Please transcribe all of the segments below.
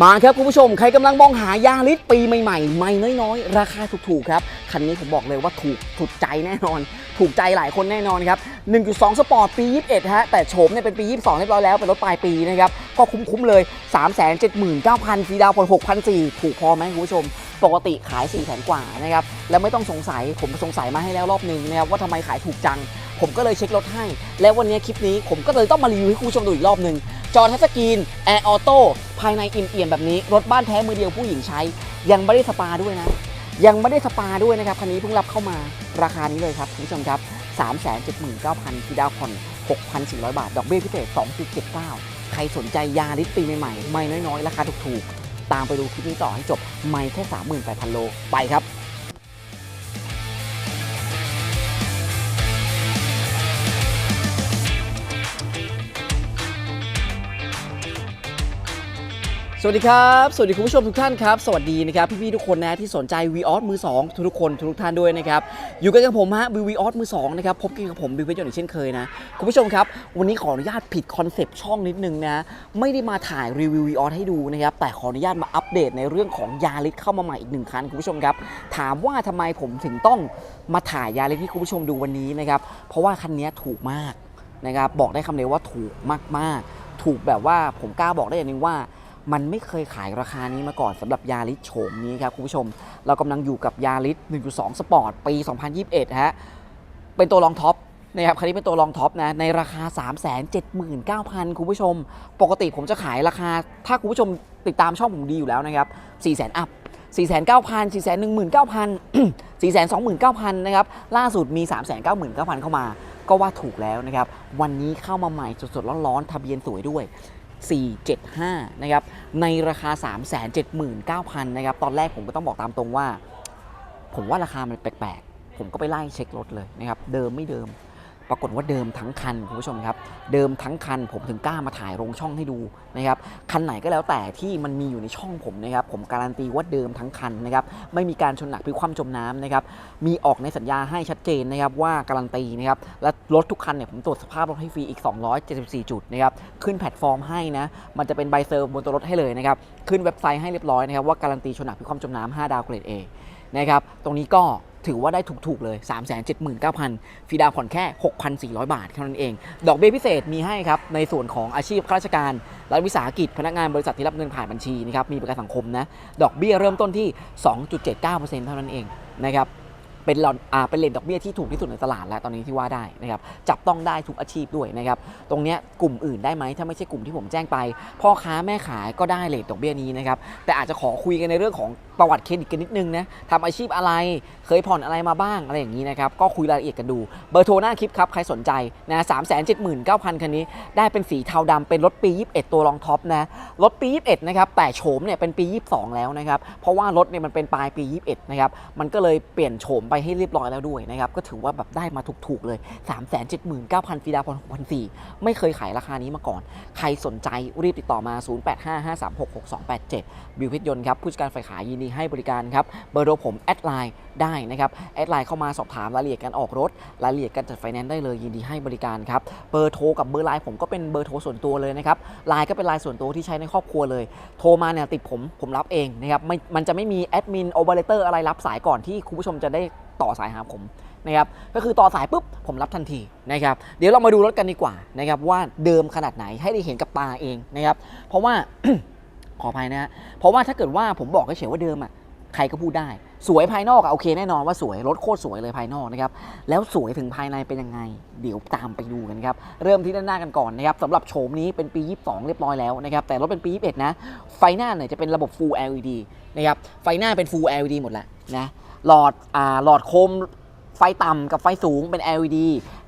มาครับคุณผู้ชมใครกำลังมองหายาลิสปีใหม่ๆไม่น้อยๆ ราคาถูกๆครับคันนี้ผมบอกเลยว่าถูกถูกใจแน่นอน ถูกใจหลายคนแน่นอนครับ 1.2 สปอร์ตปี 21 ฮะ แต่โฉมเนี่ยเป็นปี 22 เรียบร้อยแล้ว เป็นรถปลายปีนะครับ ก็คุ้มๆเลย 379,000ฟีดาวน์ผ่อน6,400ถูกพอไหมคุณผู้ชม ปกติขาย 4 0 0 0 0 กว่านะครับ แล้วไม่ต้องสงสัยผมสงสัยมาให้แล้วรอบนึงนะครับว่าทำไมขายถูกจัง ผมก็เลยเช็ครถให้ แล้ววันนี้คลิปนี้ผมก็เลยต้องมารีวิวให้คุณผู้ชมดูอีกรอบหนึ่ง จอทัชสกรีนแอร์ออโต้ภายในอิ่มเอี่ยมแบบนี้ รถบ้านแท้มือเดียวผู้หญิงใช้ ยังไม่ได้สปาด้วยนะ ยังไม่ได้สปาด้วยนะครับ คันนี้เพิ่งรับเข้ามาราคานี้เลยครับคุณผู้ชมครับ 379,000ฟีดาวน์ผ่อน6,400 บาท ดอกเบี้ยพิเศษ 2.79 ใครสนใจยาลิสปีใหม่ๆ ไม่น้อยๆ ราคาถูกๆ ตามไปดูคลิปนี้ต่อให้จบ ไม่แค่ 38,000 โล ไปครับ สวัสดีครับ สวัสดีคุณผู้ชมทุกท่านครับ สวัสดีนะครับพี่ๆทุกคนนะที่สนใจ v ีออสมือ2ทุกคนทุกท่านด้วยนะครับอยู่กันกับผมฮะวีออสมือ2นะครับพบกันกับผมบิวเวจอย่างเช่นเคยนะคุณผู้ชมครับ วันนี้ขออนุญาตผิดคอนเซปต์ช่องนิดนึงนะไม่ได้มาถ่ายรีวิว v ีออสให้ดูนะครับแต่ขออนุญาตมาอัปเดตในเรื่องของยาริสเข้ามาใหม่อีกหนึ่งคันคุณผู้ชมครับถามว่าทำไมผมถึงต้องมาถ่ายยาริสให้คุณผู้ชมดูวันนี้นะครับเพราะว่าคันนี้ถูกมากนะครับบอกได้คำเดียวว่าถูกมากๆ ถูกแบบว่าผมกล้าบอกได้อย่างนึงว่า มันไม่เคยขายราคานี้มาก่อนสำหรับยาริสโฉมนี้ครับคุณผู้ชม เรากำลังอยู่กับยาริส1.2 สปอร์ตปี 2021 ฮะ เป็นตัวรองท็อปนะครับคันนี้เป็นตัวรองท็อปนะ ในราคา 379,000 คุณผู้ชม ปกติผมจะขายราคา ถ้าคุณผู้ชมติดตามช่องผมดีอยู่แล้วนะครับ 400,000 อัพ 4,900 419,000 429,000 นะครับ ล่าสุดมี 399,000 เข้ามา ก็ว่าถูกแล้วนะครับ วันนี้เข้ามาใหม่สดๆร้อนๆ ทะเบียนสวยด้วย 475 นะครับ ในราคา 379,000 นะครับ ตอนแรกผมก็ต้องบอกตามตรงว่า ผมว่าราคามันแปลกๆ ผมก็ไปไล่เช็ครถเลยนะครับ เดิมไม่เดิม ปรากฏว่าเดิมทั้งคันคุณผู้ชมครับ เดิมทั้งคันผมถึงกล้ามาถ่ายลงช่องให้ดูนะครับคันไหนก็แล้วแต่ที่มันมีอยู่ในช่องผมนะครับผมการันตีว่าเดิมทั้งคันนะครับไม่มีการชนหนักพลิกคว่ำจมน้ำนะครับมีออกในสัญญาให้ชัดเจนนะครับว่าการันตีนะครับและรถทุกคันเนี่ยผมตรวจสภาพรถให้ฟรีอีก 274 จุดนะครับขึ้นแพลตฟอร์มให้นะมันจะเป็นใบเซอร์บนตัวรถให้เลยนะครับขึ้นเว็บไซต์ให้เรียบร้อยนะครับว่าการันตีชนหนักพลิกคว่ำจมน้ำ5ดาวเกรด A นะครับตรงนี้ก็ ถือว่าได้ถูกๆเลย 379,000ฟีดาวน์ผ่อนแค่ 6,400 บาทเท่านั้นเอง ดอกเบี้ยพิเศษมีให้ครับ ในส่วนของอาชีพข้าราชการรัฐวิสาหกิจ พนักงานบริษัทที่รับเงินผ่านบัญชีนะครับ มีประกันสังคมนะ ดอกเบี้ยเริ่มต้นที่ 2.79%เท่านั้นเองนะครับ เป็นหลอนอ่าเป็นเลทดอกเบี้ยที่ถูกที่สุดในตลาดแล้วตอนนี้ที่ว่าได้นะครับ จับต้องได้ทุกอาชีพด้วยนะครับ ตรงเนี้ยกลุ่มอื่นได้ไหมถ้าไม่ใช่กลุ่มที่ผมแจ้งไป พ่อค้าแม่ขายก็ได้เลทดอกเบี้ยนี้นะครับ แต่อาจจะขอคุยกันในเรื่องของประวัติเครดิตกันนิดนึงนะทำอาชีพอะไรเคยผ่อนอะไรมาบ้างอะไรอย่างนี้นะครับ ก็คุยรายละเอียดกันดู เบอร์โทรหน้าคลิปครับ ใครสนใจนะสามแสนเจ็ดหมื่นเก้าพันคันนี้ ได้เป็นสีเทาดำเป็นรถปี 21 ตัวรองท็อปนะรถปี 21 นะครับ แต่โฉมเนี่ยเป็นปี 22 แล้วนะครับ เพราะว่ารถเนี่ยมันเป็นปลายปี 21 นะครับ มันก็เลยเปลี่ยนโฉมไปให้เรียบร้อยแล้วด้วยนะครับ ก็ถือว่าแบบได้มาถูกๆเลย 379,000ฟีดาพอน6,400 ไม่เคยขายราคานี้มาก่อน ใครสนใจรีบติดต่อมา 0855366287 บิวเพชรยนครับผู้จัดการฝ่ายขายยินดีให้บริการครับ เบอร์โทรผมแอดไลน์ได้นะครับ แอดไลน์เข้ามาสอบถามรายละเอียดการออกรถ รายละเอียดการจัดไฟแนนซ์ได้เลยยินดีให้บริการครับ เบอร์โทรกับเบอร์ไลน์ผมก็เป็นเบอร์โทรส่วนตัวเลยนะครับ ไลน์ก็เป็นไลน์ส่วนตัวที่ใช้ในครอบครัวเลย โทรมาเนี่ยติดผม ผมรับเองนะครับม,มันจะไม่มีแอดมินโอเปอเรเตอร์อะไรรับสายก่อนที่คุณผู้ชมจะได้ต่อสายหาผมนะครับ ก็คือต่อสายปุ๊บผมรับทันทีนะครับ เดี๋ยวเรามาดูรถกันดีกว่านะครับว่าเดิมขนาดไหนให้ได้เห็นกับตาเองนะครับ เพราะว่า ขออภัยนะฮะเพราะว่าถ้าเกิดว่าผมบอกเฉยๆว่าเดิมอะใครก็พูดได้ สวยภายนอกอะโอเคแน่นอนว่าสวยรถโคตรสวยเลยภายนอกนะครับแล้วสวยถึงภายในเป็นยังไง เดี๋ยวตามไปดูกันครับ เริ่มที่ด้านหน้ากันก่อนนะครับสำหรับโฉมนี้เป็นปี 22 เรียบร้อยแล้วนะครับแต่รถเป็นปี 21 นะ ไฟหน้าเนี่ยจะเป็นระบบ Full LED นะครับไฟหน้าเป็น Full LED หมดแล้วนะหลอดอ่าหลอดโคม ฟต่ำกับไฟสูงเป็น LED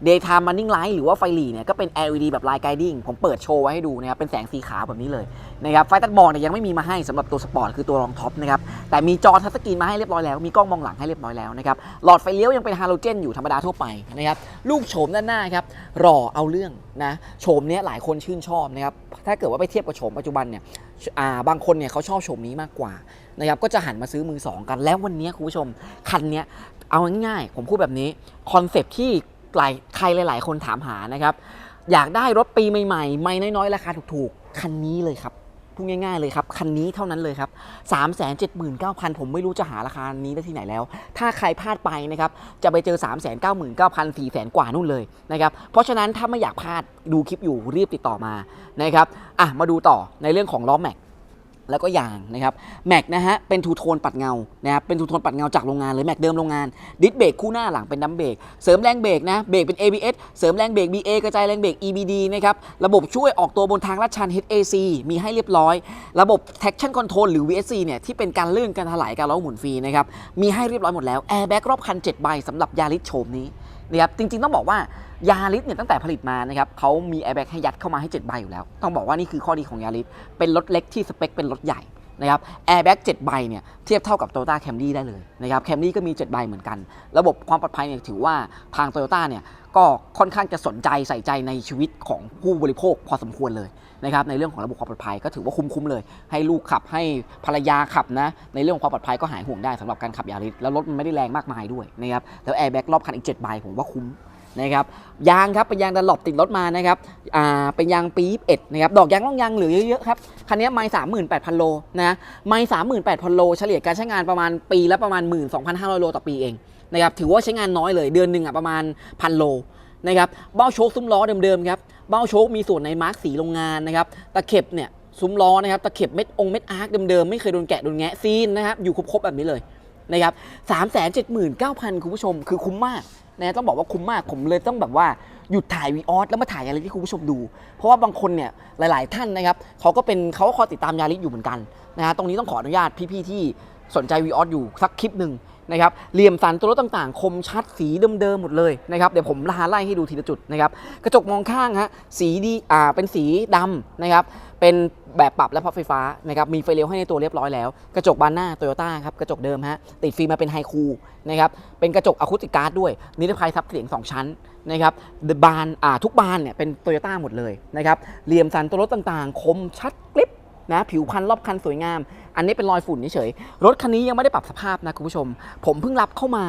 daytime running light หรือว่าไฟหลีเนี่ยก็เป็น LED แบบ line guiding ผมเปิดโชว์ไว้ให้ดูนะครับเป็นแสงสีขาวแบบนี้เลยนะครับไฟตัดหมอกเนี่ยยังไม่มีมาให้สำหรับตัวสปอร์ตคือตัวรองท็อปนะครับแต่มีจอทัชสกรีนมาให้เรียบร้อยแล้วมีกล้องมองหลังให้เรียบร้อยแล้วนะครับหลอดไฟเลี้ยวยังเป็นฮาโลเจนอยู่ธรรมดาทั่วไปนะครับลูกโฉมด้านหน้าครับรอเอาเรื่องนะโฉมเนี้ยหลายคนชื่นชอบนะครับถ้าเกิดว่าไปเทียบกับโฉมปัจจุบันเนี่ยอ่าบางคนเนี่ยเขาชอบโฉมนี้มากกว่านะครับก็จะหันมาซื้อมือสองกันแล้ววันนี้คุณผู้ชมคันนี้ เอาง่ายๆ ผมพูดแบบนี้คอนเซปที่หลายใครหลาย ๆ คนถามหานะครับ อยากได้รถปีใหม่ๆ ไม่น้อยๆ ราคาถูกๆ คันนี้เลยครับพูดง่ายๆเลยครับ คันนี้เท่านั้นเลยครับ 3 7 9 0 0 0 ผมไม่รู้จะหาราคานี้ได้ที่ไหนแล้ว ถ้าใครพลาดไปนะครับ จะไปเจอ 3 9 9 0 0 0 4 0 0 0กว่านู่นเลยนะครับ เพราะฉะนั้นถ้าไม่อยากพลาดดูคลิปอยู่รีบติดต่อมานะครับ อะมาดูต่อในเรื่องของล้อแม็ก แล้วก็ยางนะครับแม็กนะฮะเป็นทูโทนปัดเงานะครับเป็นทูโทนปัดเงาจากโรงงานเลยแม็กเดิมโรงงานดิสเบรกคู่หน้าหลังเป็นดัมเบรกเสริมแรงเบรกนะเบรกเป็น ABS เสริมแรงเบรก BA กระจายแรงเบรก EBD นะครับระบบช่วยออกตัวบนทางลาดชัน HAC มีให้เรียบร้อย ระบบ traction control หรือ VSC เนี่ยที่เป็นการลื่นการถลายการล้อหมุนฟรีนะครับมีให้เรียบร้อยหมดแล้วแอร์แบ็กรอบคัน7ใบสำหรับยาริสโฉมนี้ นะครับจริงๆ ต้องบอกว่ายาริสเนี่ยตั้งแต่ผลิตมานะครับเขามีแอร์แบ็กให้ยัดเข้ามาให้ 7 ใบอยู่แล้ว ต้องบอกว่านี่คือข้อดีของยาริสเป็นรถเล็กที่สเปคเป็นรถใหญ่นะครับแอร์แบ็ก7ใบเนี่ยเทียบเท่ากับ Toyota Camry ได้เลยนะครับ Camry ก็มี 7 ใบเหมือนกัน ระบบความปลอดภัยเนี่ยถือว่าทาง Toyota เนี่ยก็ค่อนข้างจะสนใจใส่ใจในชีวิตของผู้บริโภคพอสมควรเลย นะครับในเรื่องของระบบความปลอดภัยก็ถือว่าคุ้มๆเลย ให้ลูกขับให้ภรรยาขับนะในเรื่องของความปลอดภัยก็หายห่วงได้สำหรับการขับยาริสแล้วรถมันไม่ได้แรงมากมายด้วยนะครับแล้วแอร์แบ็กรอบคันอีก7ใบผมว่าคุ้มนะครับยางครับเป็นยางดันหลบติดรถมานะครับอ่าเป็นยางปี21นะครับดอกยางล่องยางเหลือเยอะๆครับคันนี้ไม่สามหมื่นแปดพันโลนะไม่สามหมื่นแปดพันโลเฉลี่ยการใช้งานประมาณปีละประมาณ1 2 5 0 0โลต่อปีเองนะครับถือว่าใช้งานน้อยเลยเดือนหนึ่งอะประมาณพันโล นะครับเบ้าโชคซุ้มล้อเดิมๆครับเบ้าโชคมีส่วนในมาร์กสีโรงงานนะครับตะเข็บเนี่ยซุ้มล้อนะครับตะเข็บเม็ดองเม็ดอาร์คเดิมๆไม่เคยโดนแกะโดนแงะซีนนะครับอยู่ครบๆแบบนี้เลยนะครับสามแสนเจ็ดหมื่นเก้าพันคุณผู้ชมคือคุ้มมากนะต้องบอกว่าคุ้มมากผมเลยต้องแบบว่าหยุดถ่ายวีออสแล้วมาถ่ายยาริสให้คุณผู้ชมดู เพราะว่าบางคนเนี่ยหลาย ๆ ท่านนะครับเขาก็เป็นเขาก็คอยติดตามยาริสอยู่เหมือนกันนะฮะตรงนี้ต้องขออนุญาตพี่ ๆ ที่สนใจวีออสอยู่สักคลิปหนึ่ง นะครับเหลี่ยมสันตัวรถต่างๆ คมชัดสีเดิมๆหมดเลยนะครับเดี๋ยวผมลาไล่ให้ดูทีละจุดนะครับกระจกมองข้างฮะสีดีอ่าเป็นสีดำนะครับเป็นแบบปรับและพับไฟฟ้านะครับมีไฟเลี้ยวให้ในตัวเรียบร้อยแล้ว กระจกบานหน้าโตโยต้าครับกระจกเดิมฮะติดฟิล์มมาเป็นไฮคูนะครับเป็นกระจกอะคูติกการ์ดด้วย นิรภัยทับเสียง 2 ชั้นนะครับบานอ่าทุกบานเนี่ยเป็นโตโยต้าหมดเลยนะครับเหลี่ยมสันตัวรถต่างๆ คมชัดกริบนะผิวพันรอบคันสวยงาม อันนี้เป็นรอยฝุ่นเฉยรถคันนี้ยังไม่ได้ปรับสภาพนะคุณผู้ชม ผมเพิ่งรับเข้ามา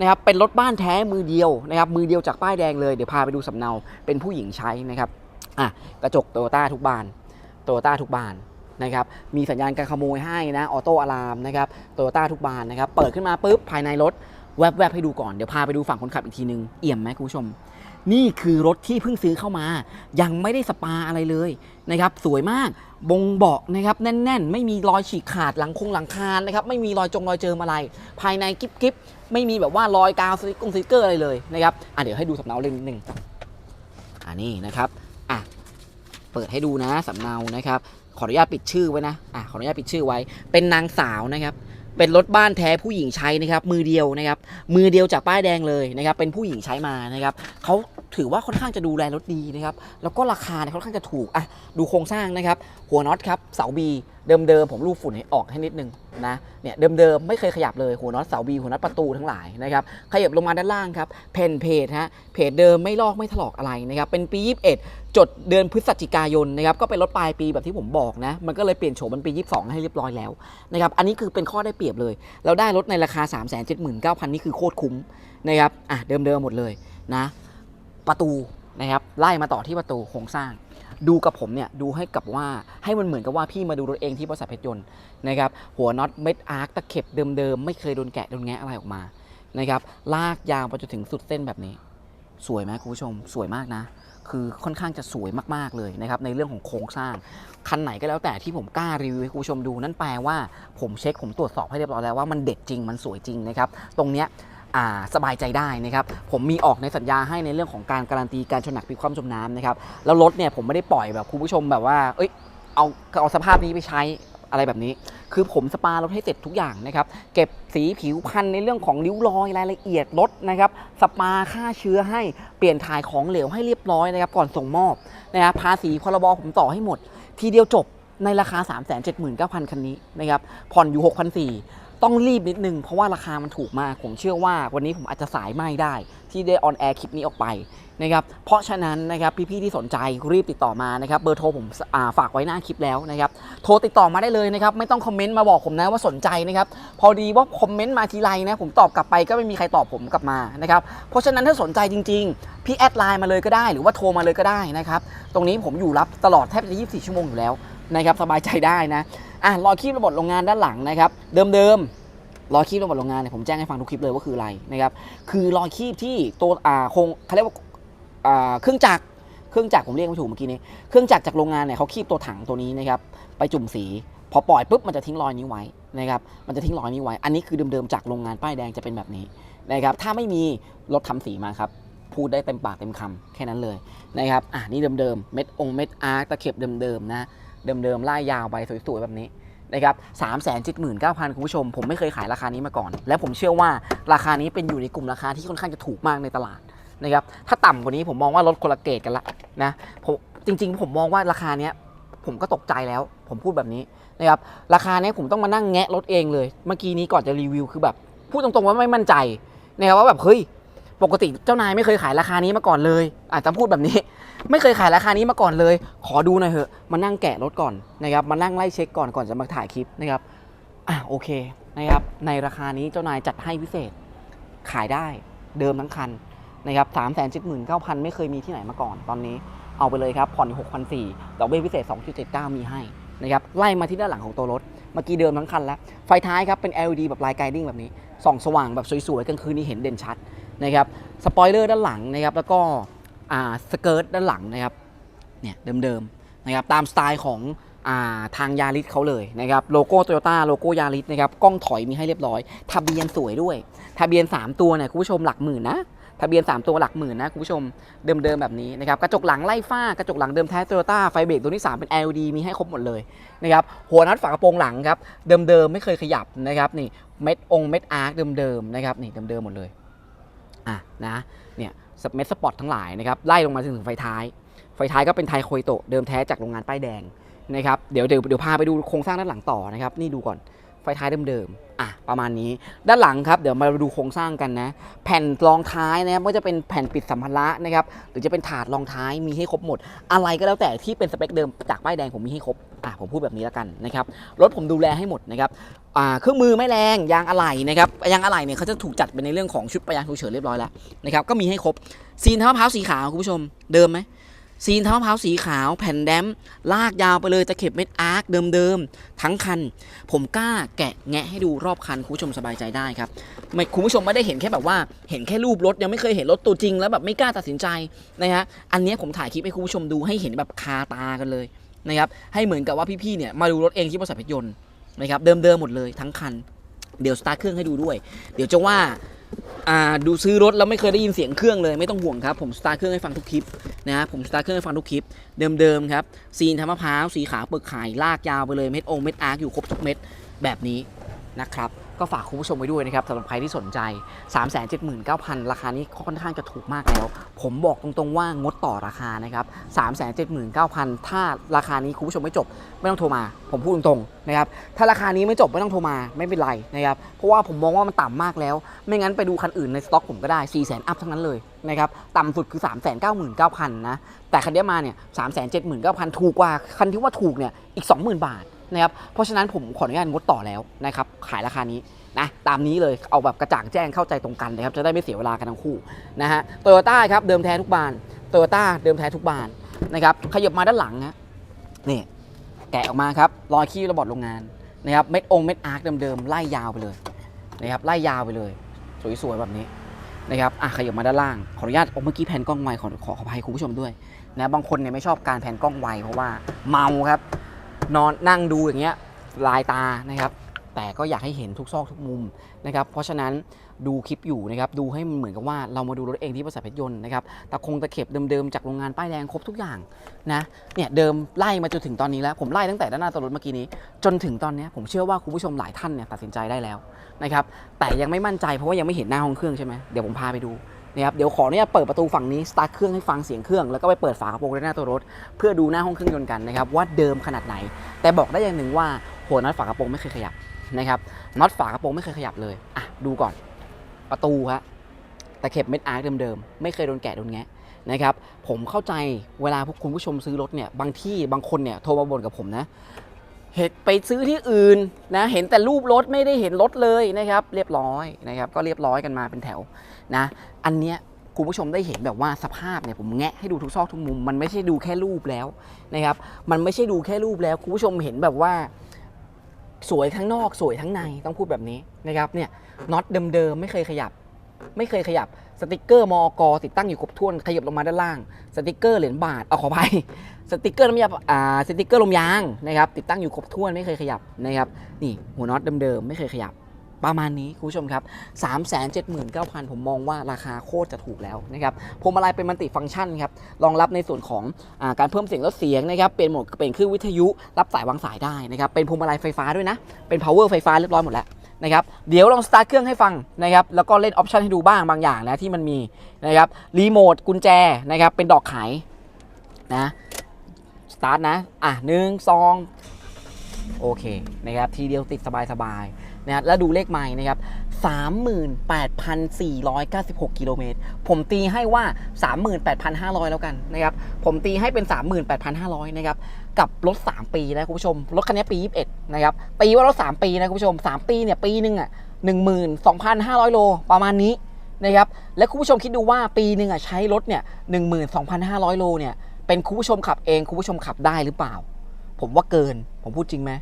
นะครับเป็นรถบ้านแท้มือเดียวนะครับมือเดียวจากป้ายแดงเลยเดี๋ยวพาไปดูสำเนาเป็นผู้หญิงใช้นะครับอะกระจกโตโยต้าทุกบานโตโยต้าทุกบานนะครับมีสัญญาณการขโมยให้นะออโต้อะลามนะครับโตโยต้าทุกบานนะครับเปิดขึ้นมาปุ๊บภายในรถแวบๆให้ดูก่อนเดี๋ยวพาไปดูฝั่งคนขับอีกทีนึงเอี่ยมไหมคุณผู้ชม นี่คือรถที่เพิ่งซื้อเข้ามา ยังไม่ได้สปาอะไรเลยนะครับ สวยมากบงเบาะนะครับแน่น ๆ ไม่มีรอยฉีกขาดหลังคงหลังคานนะครับไม่มีรอยจงรอยเจิมอะไร ภายในกิ๊บๆไม่มีแบบว่ารอยกาวสติกกงสติกเกอร์อะไรเลยนะครับอะเดี๋ยวให้ดูสำเนาเล่มนิดนึงอ่านี่นะครับอะเปิดให้ดูนะสำเนานะครับ ขออนุญาตปิดชื่อไว้นะอะขออนุญาตปิดชื่อไว้ เป็นนางสาวนะครับเป็นรถบ้านแท้ผู้หญิงใช้นะครับมือเดียวนะครับมือเดียวจากป้ายแดงเลยนะครับเป็นผู้หญิงใช้มานะครับเขา ถือว่าค่อนข้างจะดูแลรถดีนะครับ แล้วก็ราคาเนี่ยค่อนข้างจะถูกอะดูโครงสร้างนะครับ หัวน็อตครับเสาบีเดิมๆผมรูปฝุ่นให้ออกให้นิดนึงนะเนี่ยเดิมๆไม่เคยขยับเลยหัวน็อตเสาบีหัวน็อตประตูทั้งหลายนะครับขยับลงมาด้านล่างครับเพนเพจฮะเพจเดิมไม่ลอกไม่ถลอกอะไรนะครับเป็นปี 21 จดเดือนพฤศจิกายนนะครับก็เป็นรถปลายปีแบบที่ผมบอกนะมันก็เลยเปลี่ยนโฉมเป็นปี 22 ให้เรียบร้อยแล้วนะครับอันนี้คือเป็นข้อได้เปรียบเลย เราได้รถในราคา 3 7 9 0 0 0นี่คือโคตรคุ้มนะครับอะเดิมๆหมดเลยนะ ประตูนะครับไล่มาต่อที่ประตูโครงสร้าง ดูกับผมเนี่ยดูให้กับว่าให้มันเหมือนกับว่าพี่มาดูรถเองที่บริษัทเพชรยนต์นะครับหัวน็อตเม็ดอาร์คตะเข็บเดิมๆไม่เคยโดนแกะโดนแงะอะไรออกมานะครับลากยาวไปจนถึงสุดเส้นแบบนี้ สวยไหมคุณผู้ชม สวยมากนะ คือค่อนข้างจะสวยมากๆเลยนะครับในเรื่องของโครงสร้าง คันไหนก็แล้วแต่ที่ผมกล้ารีวิวให้คุณผู้ชมดูนั่นแปลว่าผมเช็คผมตรวจสอบให้เรียบร้อยแล้วว่ามันเด็ดจริงมันสวยจริงนะครับตรงเนี้ย สบายใจได้นะครับผมมีออกในสัญญาให้ในเรื่องของการการันตีการชนหนักพิกคว่ำจมน้ำนะครับแล้วรถเนี่ยผมไม่ได้ปล่อยแบบคุณผู้ชมแบบว่าเอ้ยเอาเอาสภาพนี้ไปใช้อะไรแบบนี้ คือผมสปารถให้เสร็จทุกอย่างนะครับ เก็บสีผิวพันในเรื่องของริ้วรอยรายละเอียดรถนะครับ สปาฆ่าเชื้อให้ เปลี่ยนถ่ายของเหลวให้เรียบร้อยนะครับ ก่อนส่งมอบนะครับภาษีพรบผมต่อให้หมด ทีเดียวจบในราคา 3 7 9 0 0 0 คันนี้นะครับ ผ่อนอยู่ 6,400 ต้องรีบนิดนึง เพราะว่าราคามันถูกมาก ผมเชื่อว่าวันนี้ผมอาจจะสายไม่ได้ ที่ได้ออนแอร์คลิปนี้ออกไปนะครับเพราะฉะนั้นนะครับพี่ๆที่สนใจรีบติดต่อมานะครับเบอร์โทรผมาฝากไว้หน้าคลิปแล้วนะครับโทรติดต่อมาได้เลยนะครับไม่ต้องคอมเมนต์มาบอกผมนะว่าสนใจนะครับพอดีว่าคอมเมนต์มาทีไรนะผมตอบกลับไปก็ไม่มีใครตอบผมกลับมานะครับเพราะฉะนั้นถ้าสนใจจริง ๆ พี่แอดไลน์มาเลยก็ได้ หรือว่าโทรมาเลยก็ได้นะครับตรงนี้ผมอยู่รับตลอดแทบจะ 24 ชั่วโมงอยู่แล้วนะครับสบายใจได้นะ อะรอยคีบระบบโรงงานด้านหลังนะครับ เดิมๆรอยคีบระบบโรงงานเนี่ยผมแจ้งให้ฟังทุกคลิปเลยว่าคืออะไรนะครับ คือรอยคีบที่ตัวอ่าคงเขาเรียกว่าอ่าเครื่องจักรเครื่องจักรผมเรียกไม่ถูกเมื่อกี้นี้เครื่องจักรจากโรงงานเนี่ยเขาคีบตัวถังตัวนี้นะครับไปจุ่มสี พอปล่อยปุ๊บมันจะทิ้งรอยนี้ไว้นะครับมันจะทิ้งรอยนี้ไว้ อันนี้คือเดิมๆจากโรงงานป้ายแดงจะเป็นแบบนี้นะครับถ้าไม่มีรถทำสีมาครับพูดได้เต็มปากเต็มคำแค่นั้นเลยนะครับอะนี่เดิมๆเม็ดองเม็ดอาร์ตตะเข็บเดิมๆนะ เดิมๆไล่ยาวไปสวยๆแบบนี้นะครับสามแสนเจ็ดหมื่นเก้าพันคุณผู้ชม ผมไม่เคยขายราคานี้มาก่อน และผมเชื่อว่าราคานี้เป็นอยู่ในกลุ่มราคาที่ค่อนข้างจะถูกมากในตลาดนะครับ ถ้าต่ำกว่านี้ผมมองว่ารถคนละเกรดกันละนะผมจริง ๆ ผมมองว่าราคาเนี้ยผมก็ตกใจแล้ว ผมพูดแบบนี้นะครับราคาเนี้ยผมต้องมานั่งแงะรถเองเลย เมื่อกี้นี้ก่อนจะรีวิวคือแบบ พูดตรงๆว่าไม่มั่นใจนะครับว่าแบบเฮ้ย ปกติเจ้านายไม่เคยขายราคานี้มาก่อนเลยอาจจะพูดแบบนี้ ไม่เคยขายราคานี้มาก่อนเลย ขอดูหน่อยเถอะมานั่งแกะรถก่อนนะครับมานั่งไล่เช็คก่อนก่อนจะมาถ่ายคลิปนะครับอะโอเคนะครับในราคานี้เจ้านายจัดให้พิเศษขายได้เดิมทั้งคันนะครับสามแสนเจ็ดหมื่นเก้าพันไม่เคยมีที่ไหนมาก่อนตอนนี้เอาไปเลยครับผ่อนหกพันสี่ดอกเบี้ยพิเศษสองจุดเจ็ดเก้ามีให้นะครับไล่มาที่ด้านหลังของตัวรถ เมื่อกี้เดิมทั้งคันแล้ว ไฟท้ายครับเป็น LED แบบลายไกดิ้งแบบนี้ส่องสว่างแบบสวยๆกลางคืนนี้เห็นเด่นชัด นะครับสปอยเลอร์ด้านหลังนะครับแล้วก็อ่าสเกิร์ตด้านหลังนะครับเนี่ยเดิมๆนะครับตามสไตล์ของอ่าทางยาริสเขาเลยนะครับโลโก้โตโยต้าโลโก้ยาริสนะครับกล้องถอยมีให้เรียบร้อยทะเบียนสวยด้วย ทะเบียน 3 ตัวเนี่ยคุณผู้ชมหลักหมื่นนะทะเบียน 3 ตัวหลักหมื่นนะคุณผู้ชมเดิมๆแบบนี้นะครับกระจกหลังไล่ฟ้ากระจกหลังเดิมแท้โตโยต้าไฟเบรกตัวที่ 3 เป็น LED มีให้ครบหมดเลยนะครับหัวน็อตฝากระโปรงหลังครับเดิมๆไม่เคยขยับนะครับนี่เม็ดองเม็ดอาร์คเดิมๆนะครับนี่เดิมๆหมดเลย อะนะเนี่ยเม็ดสปอตทั้งหลายนะครับไล่ลงมาจนถึงไฟท้าย ไฟท้ายก็เป็นไทโคยโตเดิมแท้จากโรงงานป้ายแดงนะครับเดี๋ยวเดี๋ยวเดี๋ยวพาไปดูโครงสร้างด้านหลังต่อนะครับนี่ดูก่อน ฟท้ายเดิมๆ อะประมาณนี้ ด้านหลังครับเดี๋ยวมาดูโครงสร้างกันนะ แผ่นรองท้ายนะครับก็จะเป็นแผ่นปิดสัมภาระนะครับหรือจะเป็นถาดรองท้ายมีให้ครบหมด อะไรก็แล้วแต่ที่เป็นสเปคเดิมจากป้ายแดงผมมีให้ครบอะผมพูดแบบนี้แล้วกันนะครับรถผมดูแลให้หมดนะครับอ่าเครื่องมือไม่แรงยางอะไหล่นะครับยางอะไหล่เนี่ยเขาจะถูกจัดเป็นในเรื่องของชุดประยางฉุกเฉินเรียบร้อยแล้วนะครับก็มีให้ครบซีนเท้ามะพร้าวสีขาวคุณผู้ชมเดิมไหม ซีนเท้ามะพร้าวสีขาวแผ่นแดมลากยาวไปเลยตะเข็บเม็ดอาร์คเดิมๆ ทั้งคัน ผมกล้าแกะแงะให้ดูรอบคัน คุณผู้ชมสบายใจได้ครับไม่คุณผู้ชมไม่ได้เห็นแค่แบบว่า เห็นแค่รูปรถ ยังไม่เคยเห็นรถตัวจริงแล้วแบบไม่กล้าตัดสินใจนะฮะอันนี้ผมถ่ายคลิปให้คุณผู้ชมดูให้เห็นแบบคาตากันเลยนะครับให้เหมือนกับว่าพี่ๆเนี่ยมาดูรถเองที่บริษัทเพชรยนต์นะครับเดิมๆหมดเลยทั้งคันเดี๋ยวสตาร์ทเครื่องให้ดูด้วย เดี๋ยวจะว่า ดูซื้อรถแล้วไม่เคยได้ยินเสียงเครื่องเลยไม่ต้องห่วงครับ ผมสตาร์ทเครื่องให้ฟังทุกคลิปนะฮะผมสตาร์ทเครื่องให้ฟังทุกคลิปเดิมๆครับซีนทำมะพร้าวสีขาวเปลือกไข่ลากยาวไปเลยเม็ดองเม็ดอาร์อยู่ครบทุกเม็ดแบบนี้นะครับ ก็ฝากคุณผู้ชมไว้ด้วยนะครับสำหรับใครที่สนใจ 3 7 9 0 0 0 ราคานี้ค่อนข้างจะถูกมากแล้ว ผมบอกตรงๆว่างดต่อราคานะครับ 3 7 9 0 0 0 ถ้าราคานี้คุณผู้ชมไม่จบไม่ต้องโทรมา ผมพูดตรงๆนะครับถ้าราคานี้ไม่จบไม่ต้องโทรมาไม่เป็นไรนะครับเพราะว่าผมมองว่ามันต่ำมากแล้ว ไม่งั้นไปดูคันอื่นในสต็อกผมก็ได้ 4 0 0 0 0 0อัพทั้งนั้นเลยนะครับต่ำสุดคือ 399,000นะแต่คันนี้มาเนี่ย3 7 9 9 0 0 ถูกกว่าคันที่ว่าถูกเนี่ยอีก 20,000 บาท นะครับเพราะฉะนั้นผมขออนุญาตงดต่อแล้วนะครับขายราคานี้นะตามนี้เลยเอาแบบกระจ่างแจ้งเข้าใจตรงกันนะครับจะได้ไม่เสียเวลากันทั้งคู่นะฮะโตโยต้าครับเดิมแท้ทุกบานโตโยต้าเดิมแท้ทุกบานนะครับขยับมาด้านหลังนะนี่แกะออกมาครับรอยขี้ระบอดโรงงานนะครับเม็ดองเม็ดอาร์คเดิมๆไล่ยาวไปเลยนะครับไล่ยาวไปเลย สวยๆแบบนี้นะครับอะขยับมาด้านล่าง ขออนุญาตเอาเมื่อกี้แผ่นกล้องไวขอขออภัยคุณผู้ชมด้วยนะบางคนเนี่ยไม่ชอบการแผ่นกล้องไวเพราะว่าเมาครับ นอนนั่งดูอย่างเงี้ยลายตานะครับ แต่ก็อยากให้เห็นทุกซอกทุกมุมนะครับ เพราะฉะนั้นดูคลิปอยู่นะครับ ดูให้มันเหมือนกับว่าเรามาดูรถเองที่บริษัทเพชรยนต์นะครับตะคงตะเข็บเดิมๆจากโรงงานป้ายแดงครบทุกอย่างนะเนี่ยเดิมไล่มาจนถึงตอนนี้แล้ว ผมไล่ตั้งแต่ด้านหน้าตัวรถเมื่อกี้นี้ จนถึงตอนนี้ผมเชื่อว่าคุณผู้ชมหลายท่านเนี่ยตัดสินใจได้แล้วนะครับแต่ยังไม่มั่นใจเพราะว่ายังไม่เห็นหน้าห้องเครื่องใช่ไหมเดี๋ยวผมพาไปดู นะครับเดี๋ยวขอเนี่ยเปิดประตูฝั่งนี้สตาร์ทเครื่องให้ฟังเสียงเครื่องแล้วก็ไปเปิดฝากระโปรงด้านหน้าตัวรถ เพื่อดูหน้าห้องเครื่องยนต์กันนะครับว่าเดิมขนาดไหน แต่บอกได้อย่างหนึ่งว่าหัวน็อตฝากระโปรงไม่เคยขยับนะครับน็อตฝากระโปรงไม่เคยขยับเลยอะดูก่อนประตูฮะตะเข็บเม็ดอาร์คเดิมๆไม่เคยโดนแกะโดนแงะนะครับผมเข้าใจเวลาพวกคุณผู้ชมซื้อรถเนี่ยบางที่บางคนเนี่ยโทรมาบ่นกับผมนะ เห็นไปซื้อที่อื่นนะเห็นแต่รูปรถไม่ได้เห็นรถเลยนะครับ เรียบร้อยนะครับก็เรียบร้อยกันมาเป็นแถวนะ อันเนี้ยคุณผู้ชมได้เห็นแบบว่าสภาพเนี่ยผมแงะให้ดูทุกซอกทุกมุม มันไม่ใช่ดูแค่รูปแล้วนะครับ มันไม่ใช่ดูแค่รูปแล้วคุณผู้ชมเห็นแบบว่า สวยทั้งนอกสวยทั้งในต้องพูดแบบนี้นะครับเนี่ยน็อตเดิมๆไม่เคยขยับ ไม่เคยขยับสติกเกอร์มอกติดตั้งอยู่ครบถ้วนขยับลงมาด้านล่าง สติกเกอร์เหรียญบาทเอาขอไป สติกเกอร์น้ำยาอ่าสติกเกอร์ลมยางนะครับติดตั้งอยู่ครบถ้วนไม่เคยขยับนะครับนี่หัวน็อตเดิมๆไม่เคยขยับประมาณนี้คุณผู้ชมครับ 3 7 9 0 0 0 ผมมองว่าราคาโคตรจะถูกแล้วนะครับพวงมาลัยเป็นมัลติฟังก์ชันครับ รองรับในส่วนของอาการเพิ่มเสียงลดเสียงนะครับ เป็นโหมดเป็นคลื่นวิทยุ รับสายวางสายได้นะครับ เป็นพวงมาลัยไฟฟ้าด้วยนะ เป็น power ไฟฟ้าเรียบร้อยหมดแล้วนะครับ เดี๋ยวลองสตาร์ทเครื่องให้ฟังนะครับ แล้วก็เล่นออปชันให้ดูบ้างบางอย่างนะที่มันมีนะครับ รีโมทกุญแจนะครับ เป็นดอกไขนะ ตาร์ทนะ อะหนึ่งสองโอเคนะครับทีเดียวติดสบายๆนะครับแล้วดูเลขไม้นะครับ38,496 กิโลเมตร ผมตีให้ว่า 38,500 แล้วกันนะครับ ผมตีให้เป็น 38,500 นะครับ กับรถ 3 ปีนะคุณผู้ชม รถคันนี้ปี 21 นะครับตีว่ารถ 3 ปีนะคุณผู้ชม 3 ปีเนี่ยปีหนึ่งอะ12,500 โลประมาณนี้นะครับ และคุณผู้ชมคิดดูว่าปีหนึ่งอะใช้รถเนี่ย12,500 โลเนี่ย เป็นคุณผู้ชมขับเองคุณผู้ชมขับได้หรือเปล่า ผมว่าเกินผมพูดจริงไหม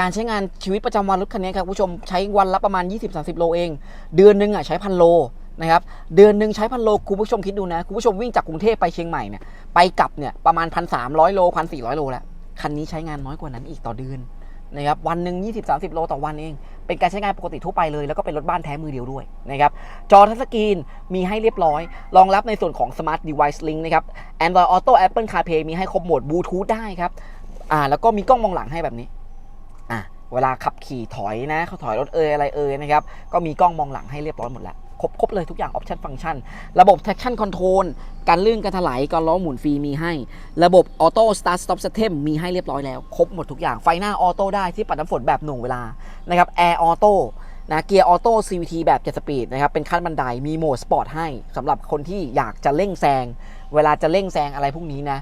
การใช้งานชีวิตประจำวันรถคันนี้ครับคุณผู้ชมใช้วันละประมาณ 20-30 โลเอง เดือนหนึ่งอะใช้พันโลนะครับเดือนหนึ่งใช้พันโลคุณผู้ชมคิดดูนะคุณผู้ชมวิ่งจากกรุงเทพไปเชียงใหม่เนี่ยไปกลับเนี่ยประมาณ 1,300 โล 1,400 โลแล้วคันนี้ใช้งานน้อยกว่านั้นอีกต่อเดือน นะครับวันหนึ่ง20-30 โลต่อวันเอง เป็นการใช้งานปกติทั่วไปเลย แล้วก็เป็นรถบ้านแท้มือเดียวด้วยนะครับจอทัชสกรีนมีให้เรียบร้อย รองรับในส่วนของ Smart Device Link นะครับ Android Auto Apple CarPlay มีให้ครบโหมดบลูทูธได้ครับอ่าแล้วก็มีกล้องมองหลังให้แบบนี้อะเวลาขับขี่ถอยนะเขาถอยรถเอยอะไรเอยนะครับก็มีกล้องมองหลังให้เรียบร้อยหมดแล้ว ครบครบเลยทุกอย่างออปชันฟังก์ชัน ระบบ traction control การลื่นการถลายการล้อหมุนฟรีมีให้ ระบบ auto start stop system มีให้เรียบร้อยแล้ว ครบหมดทุกอย่างไฟหน้าออโต้ได้ที่ปัดน้ำฝนแบบหน่วงเวลานะครับ air auto นะเกียร์ออโต้ CVT แบบ7สปีดนะครับเป็นขั้นบันไดมีโหมดสปอร์ตให้สำหรับคนที่อยากจะเร่งแซงเวลาจะเร่งแซงอะไรพวกนี้นะ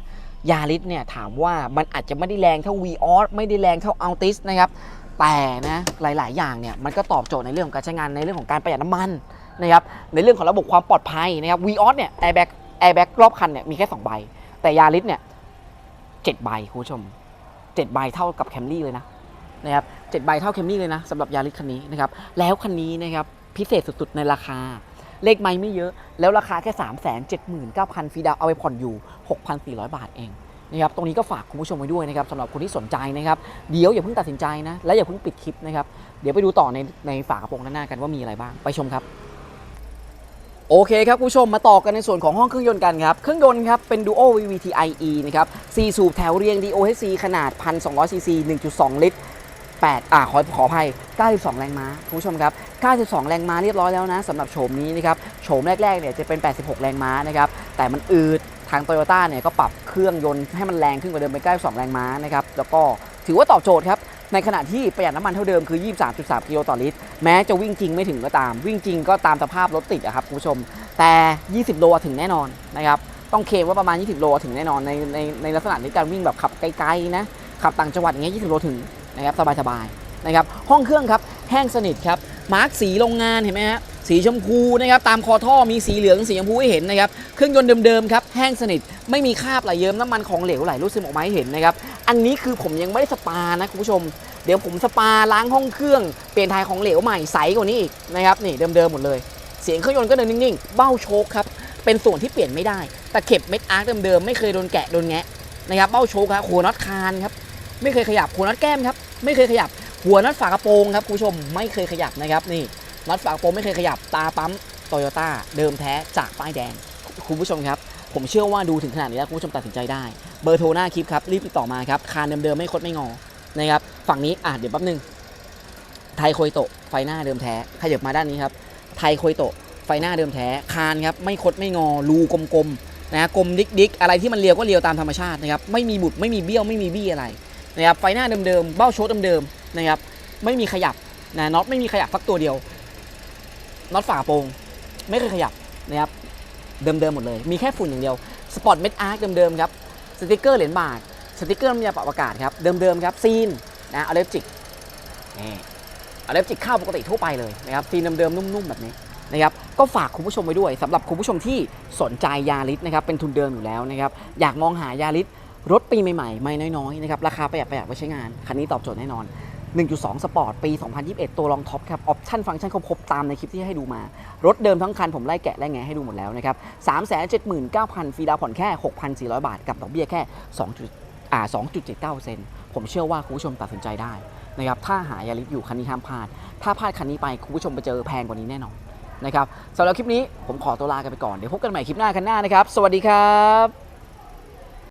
ยาริสเนี่ยถามว่ามันอาจจะไม่ได้แรงเท่า v ีออสไม่ได้แรงเท่าอัลติสนะครับแต่นะหลาย ๆ อย่างเนี่ยมันก็ตอบโจทย์ในเรื่องของการใช้งานในเรื่องของการประหยัดน้ำมัน นะครับในเรื่องของระบบความปลอดภัยนะครับ v ีออสเนี่ยแอร์แบ็กแอร์แบ็กรอบคันเนี่ยมีแค่ 2 ใบ แต่ยาริสเนี่ยเจ็ดใบคุณผู้ชมเจ็ดใบเท่ากับแคมรี่เลยนะนะครับเจ็ดใบเท่าแคมรี่เลยนะสำหรับยาริสคันนี้นะครับแล้วคันนี้นะครับพิเศษสุดๆในราคา เลขไม่ไม่เยอะ แล้วราคาแค่ 3 7 9 0 0 0ฟรีดาวน์เอาไปผ่อนอยู่ 6,400 บาทเองนะครับตรงนี้ก็ฝากคุณผู้ชมไว้ด้วยนะครับสำหรับคนที่สนใจนะครับเดี๋ยวอย่าเพิ่งตัดสินใจนะและอย่าเพิ่งปิดคลิปนะครับเดี๋ยวไปดูต่อในในฝากระโปรงหน้ากันว่ามีอะไรบ้างไปชมครับ โอเคครับคุณผู้ชมมาต่อกันในส่วนของห้องเครื่องยนต์กันครับ เครื่องยนต์ครับเป็น Duo VVT-IE นะครับ4สูบแถวเรียง DOHC ขนาด 1,200 cc 1.2 ลิตร8อ่าขอขออภัย 92 แรงม้าคุณผู้ชมครับ 92 แรงม้าเรียบร้อยแล้วนะสำหรับโฉมนี้นะครับโฉมแรกๆเนี่ยจะเป็น 86 แรงม้านะครับแต่มันอืดทางโตโยต้าเนี่ยก็ปรับเครื่องยนต์ให้มันแรงขึ้นกว่าเดิมเป็น92 แรงม้านะครับแล้วก็ถือว่าตอบโจทย์ครับ ในขณะที่ประหยัดน้ำมันเท่าเดิมคือ 23.3 กิโลต่อลิตร แม้จะวิ่งจริงไม่ถึงก็ตาม วิ่งจริงก็ตามสภาพรถติดอะครับคุณผู้ชม แต่ 20 โลถึงแน่นอนนะครับ ต้องเคลมว่าประมาณ 20 โลถึงแน่นอนในในในลักษณะในการวิ่งแบบขับไกลๆนะ ขับต่างจังหวัดอย่างเงี้ย 20 โลถึงนะครับสบายๆนะครับ ห้องเครื่องครับแห้งสนิทครับ มาร์กสีโรงงานเห็นไหมฮะ สีชมพูนะครับตามคอท่อมีสีเหลืองสีชมพูให้เห็นนะครับ เครื่องยนต์เดิมๆครับแห้งสนิทไม่มีคราบไหลเยิ้มน้ำมันของเหลวไหลรูดซึมออกมาให้เห็นนะครับ อันนี้คือผมยังไม่ได้สปานะคุณผู้ชม เดี๋ยวผมสปาล้างห้องเครื่อง เปลี่ยนทายของเหลวใหม่ใสกว่านี้อีกนะครับนี่เดิมๆหมดเลย เสียงเครื่องยนต์ก็เดินนิ่งๆ เบ้าโชคครับ เป็นส่วนที่เปลี่ยนไม่ได้ แต่เข็บเม็ดอาร์คเดิมๆไม่เคยโดนแกะโดนแงะนะครับเบ้าโชคครับหัวน็อตคานครับไม่เคยขยับหัวน็อตแก้มครับไม่เคยขยับ หัวน็อตฝากระโปรงครับคุณผู้ชมไม่เคยขยับนะครับนี่น็อตฝากระโปรงไม่เคยขยับตาปั๊มโตโยต้าเดิมแท้จากป้ายแดงคุณผู้ชมครับ ผมเชื่อว่าดูถึงขนาดนี้แล้วคุณผู้ชมตัดสินใจได้ เบอร์โทรหน้าคลิปครับ รีบติดต่อมาครับ คานเดิมๆไม่คดไม่งอนะครับฝั่งนี้อะเดี๋ยวแป๊บนึง ไทยโคยโตะไฟหน้าเดิมแท้ขยับมาด้านนี้ครับ ไทยโคยโตะไฟหน้าเดิมแท้ คานครับไม่คดไม่งอ รูกลมๆนะกลมดิกดิกๆอะไรที่มันเรียวก็เรียวตามธรรมชาตินะครับไม่มีบุดไม่มีเบี้ยวไม่มีบี้อะไรนะครับไฟหน้าเดิมๆเบ้าโชดเดิมๆนะครับไม่มีขยับนะน็อตไม่มีขยับสักตัวเดียวน็อตฝาโปรงไม่เคยขยับนะครับ เดิมๆหมดเลย มีแค่ฝุ่นอย่างเดียวสปอร์ตเม็ดอาร์คเดิมๆครับสติกเกอร์เหรียญบาทสติกเกอร์น้ำยาปรับอากาศครับ เดิมๆครับซีนนะอเลปจิกนี่อเลปจิกเข้าปกติทั่วไปเลยนะครับซีนเดิมๆนุ่มๆแบบนี้นะครับก็ฝากคุณผู้ชมไว้ด้วยสำหรับคุณผู้ชมที่สนใจยาริสนะครับเป็นทุนเดิมอยู่แล้วนะครับอยากมองหายาริสรถปีใหม่ๆไม่น้อยๆนะครับราคาประหยัดประหยัดไว้ใช้งาน คันนี้ตอบโจทย์แน่นอน 1.2สปอร์ตปี 2021 ตัวรองท็อปครับออปชั่นฟังก์ชันครบตามในคลิปที่ให้ดูมา รถเดิมทั้งคันผมไล่แกะไล่แงะให้ดูหมดแล้วนะครับ 379,000 ฟรีดาวน์ผ่อนแค่ 6,400 บาท กับดอกเบี้ยแค่2จุดอ่า2.79%ผมเชื่อว่าคุณผู้ชมตัดสินใจได้นะครับถ้าหายาริสอยู่คันนี้ห้ามพลาด ถ้าพลาดคันนี้ไปคุณผู้ชมไปเจอแพงกว่านี้แน่นอนนะครับสำหรับคลิปนี้ผมขอตัวลากันไปก่อนเดี๋ยวพบกันใหม่คลิปหน้ากันหน้านะครับ สวัสดีครับ